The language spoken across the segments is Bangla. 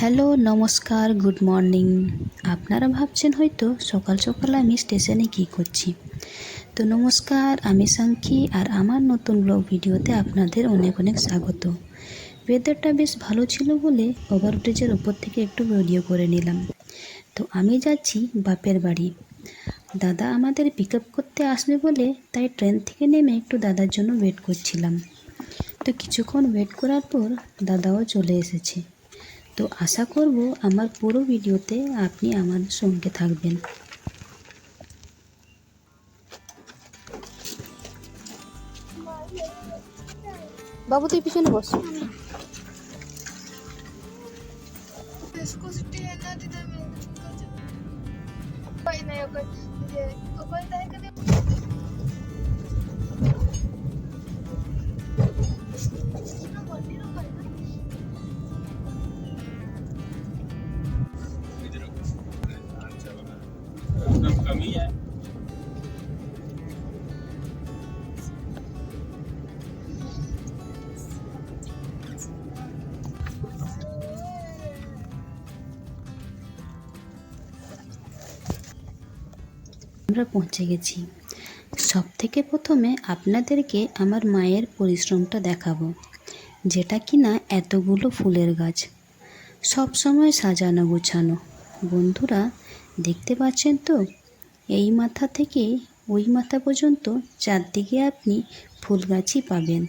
হ্যালো, নমস্কার, গুড মর্নিং। আপনারা ভাবছেন হয়তো সকাল সকাল আমি স্টেশনে কী করছি। তো নমস্কার, আমি সাংখি আর আমার নতুন ব্লগ ভিডিওতে আপনাদের অনেক অনেক স্বাগত। ওয়েদারটা বেশ ভালো ছিল বলে ওভারব্রিজের উপর থেকে একটু ভিডিও করে নিলাম। তো আমি যাচ্ছি বাপের বাড়ি। দাদা আমাদের পিক করতে আসবে বলে তাই ট্রেন থেকে নেমে একটু দাদার জন্য ওয়েট করছিলাম। তো কিছুক্ষণ ওয়েট করার পর দাদাও চলে এসেছে। তো আশা করব আমার পুরো ভিডিওতে আপনি আমার সঙ্গে থাকবেন। বাবু তুই পিছনে বস। कमी है আমরা পৌঁছে গেছি সব থেকে প্রথমে আপনাদেরকে আমার মায়ের পরিশ্রমটা দেখাবো যেটা কিনা এতগুলো ফুলের গাছ সব সময় সাজানো গোছানো বন্ধুরা দেখতে পাচ্ছেন তো এই মাথা থেকে ওই মাথা পর্যন্ত চারদিকে আপনি ফুল গাছই পাবেন।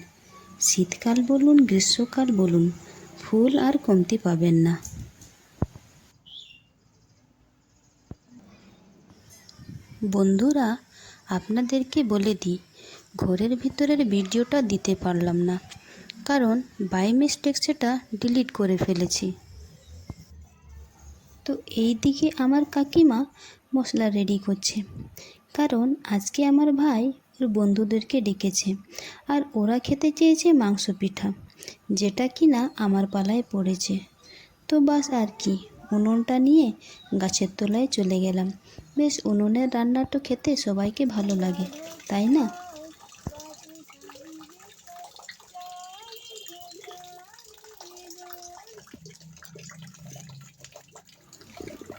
শীতকাল বলুন, গ্রীষ্মকাল বলুন, ফুল আর কমতি পাবেন না। বন্ধুরা, আপনাদেরকে বলে দিই, ঘরের ভিতরের ভিডিওটা দিতে পারলাম না। কারণ বাই মিস্টেক সেটা ডিলিট করে ফেলেছি। তো এই দিকে আমার কাকিমা মশলা রেডি করছে। কারণ আজকে আমার ভাই ওর বন্ধুদেরকে ডেকেছে আর ওরা খেতে চেয়েছে মাংস পিঠা, যেটা কি না আমার পালায় পড়েছে। তো বাস আর কি, উনুনটা নিয়ে গাছের তলায় চলে গেলাম। বেশ উনুনের রান্নাটা খেতে সবাইকে ভালো লাগে, তাই না?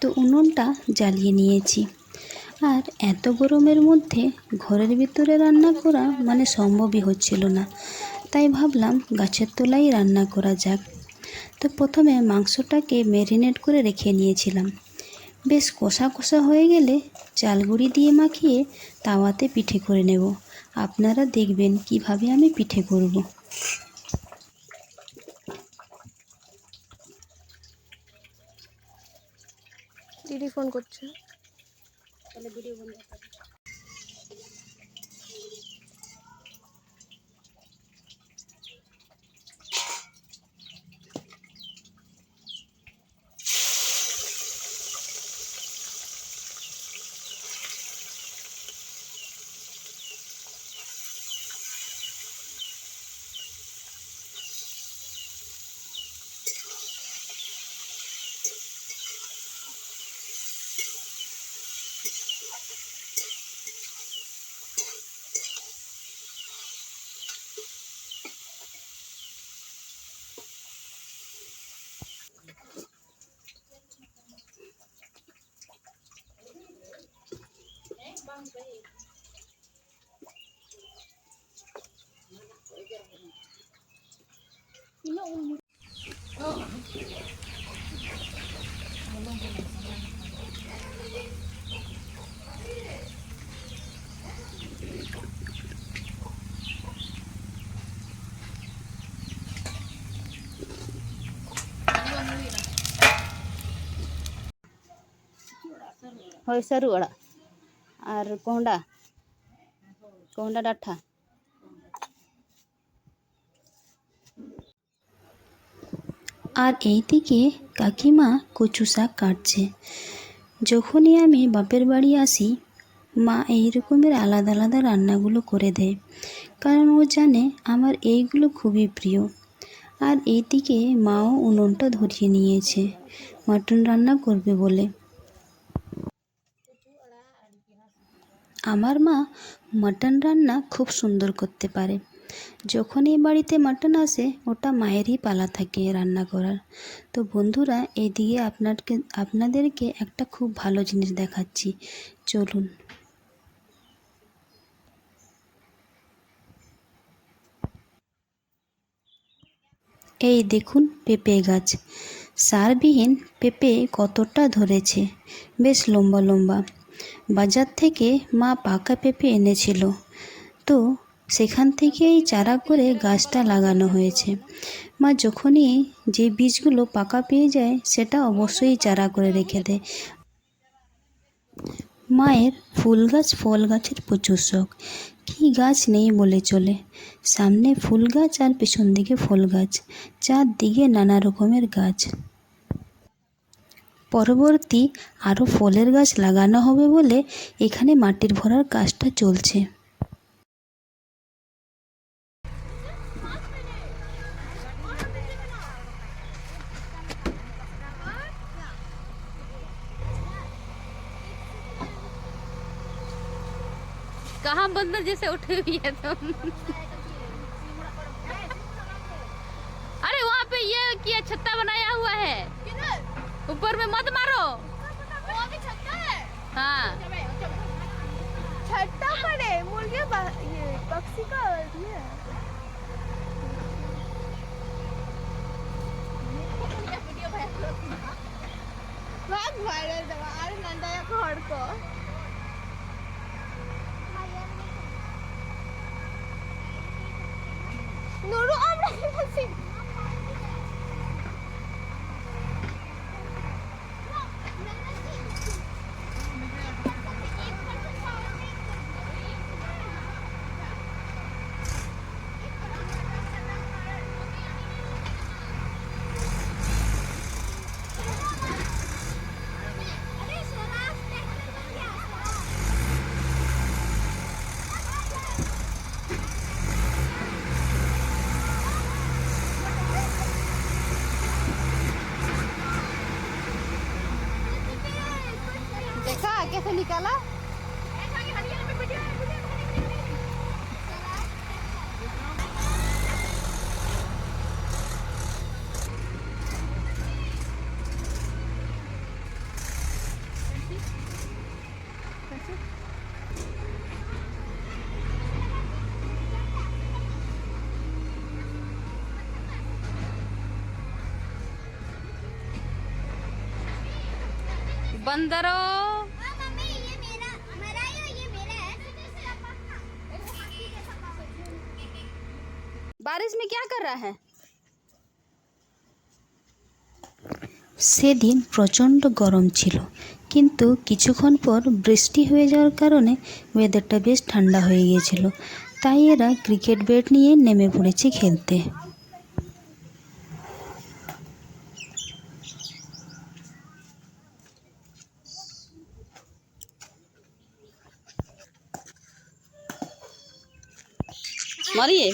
তো উনুনটা জ্বালিয়ে নিয়েছি। আর এত গরমের মধ্যে ঘরের ভিতরে রান্না করা মানে সম্ভবই হচ্ছিল না। তাই ভাবলাম গাছের তলায় রান্না করা যাক। তো প্রথমে মাংসটাকে ম্যারিনেট করে রেখে নিয়েছিলাম। বেশ কষা কষা হয়ে গেলে চালগুড়ি দিয়ে মাখিয়ে তাওয়াতে পিঠে করে নেব। আপনারা দেখবেন কীভাবে আমি পিঠে করব। টিটি ফোন করছে। তাহলে ভিডিও বন্ধ सरु अड़ा और कोंडा कोंडा डाठा আর এইদিকে কাকিমা কচু শাক কাটছে। যখনই আমি বাপের বাড়ি আসি, মা এই রকমের আলাদা আলাদা রান্নাগুলো করে দেয়, কারণ ও জানে আমার এইগুলো খুবই প্রিয়। আর এইদিকে মাও উনুনটা ধরিয়ে নিয়েছে, মাটন রান্না করবে বলে। আমার মা মাটন রান্না খুব সুন্দর করতে পারে। যখনই বাড়িতে মাটন আসে, ওটা মায়েরই পালা থাকে রান্না করার। তো বন্ধুরা, এদিকে আপনাকে আপনাদেরকে একটা খুব ভালো জিনিস দেখাচ্ছি। চলুন। এই দেখুন পেঁপে গাছ। সারবিহীন পেঁপে কতটা ধরেছে। বেশ লম্বা লম্বা। বাজার থেকে মা পাকা পেঁপে এনেছিল। তো সেখান থেকেই চারা করে গাছটা লাগানো হয়েছে। মা যখনই যে বীজগুলো পাকা পেয়ে যায়, সেটা অবশ্যই চারা করে রেখে দেয়। মায়ের ফুল গাছ ফল গাছের প্রচুর শখ। কী গাছ নেই বলে চলে। সামনে ফুল গাছ আর পেছন দিকে ফল গাছ। চারদিকে নানা রকমের গাছ। পরবর্তী আরও ফলের গাছ লাগানো হবে বলে এখানে মাটির ভরার কাজটা চলছে। बंदर जैसे उठे हुई है तुम तो। अरे वहाँ पे ये किया छत्ता बनाया हुआ है। ऊपर में मत मारो। हाँ? छत्ता पड़े मुर्गे ये पक्षी का वीडियो वायरल भाग अरे नंदा या घर को निकाला बंदरों बारिश में क्या कर रहा है সেদিন প্রচণ্ড গরম ছিল কিন্তু কিছুক্ষণ পর বৃষ্টি হয়ে যাওয়ার কারণে ওয়েদারটা বেশ ঠান্ডা হয়ে গিয়েছিল তাই এরা ক্রিকেট ব্যাট নিয়ে নেমে পড়েছে খেলতে मारिए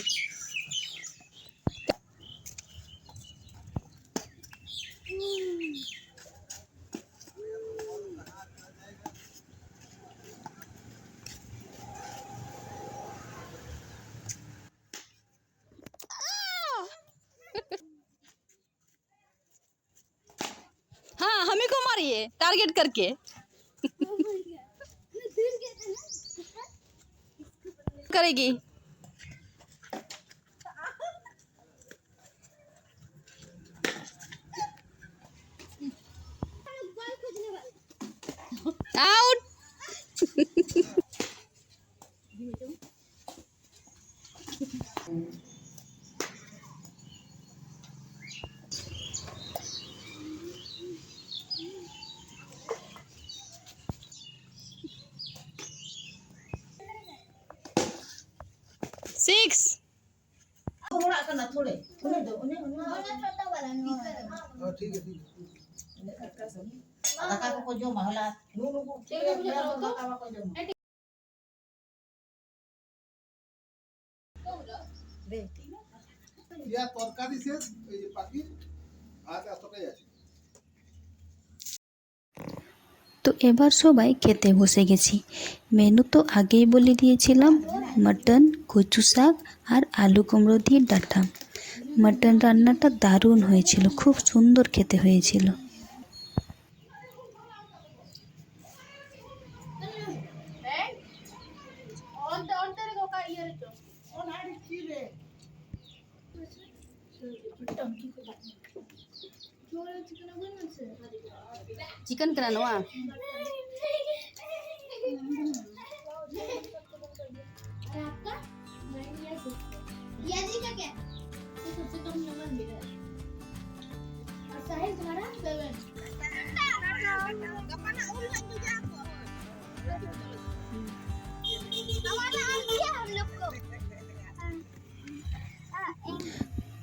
ये टारगेट करके। करेगी। ইয়া তরকারি শেষ এই যে পাখি ভাত এতটাই আছে। তো এবার সবাই খেতে বসে গেছি। মেনু তো আগেই বলে দিয়েছিলাম মাটন কচু শাক আর আলু কুমড়ো দিয়ে ডাঁটা। মাটন রান্নাটা দারুণ হয়েছিল খুব সুন্দর খেতে হয়েছিল চিকেন কেন নোয়া यादी का क्या ये सबसे कम नंबर मिला है और साहिल तुम्हारा सेवन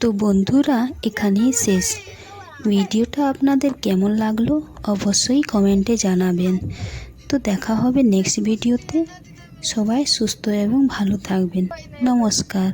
তো বন্ধুরা এখানেই শেষ ভিডিওটা আপনাদের কেমন লাগলো অবশ্যই কমেন্টে জানাবেন তো দেখা হবে নেক্সট ভিডিওতে সবাই সুস্থ এবং ভালো থাকবেন নমস্কার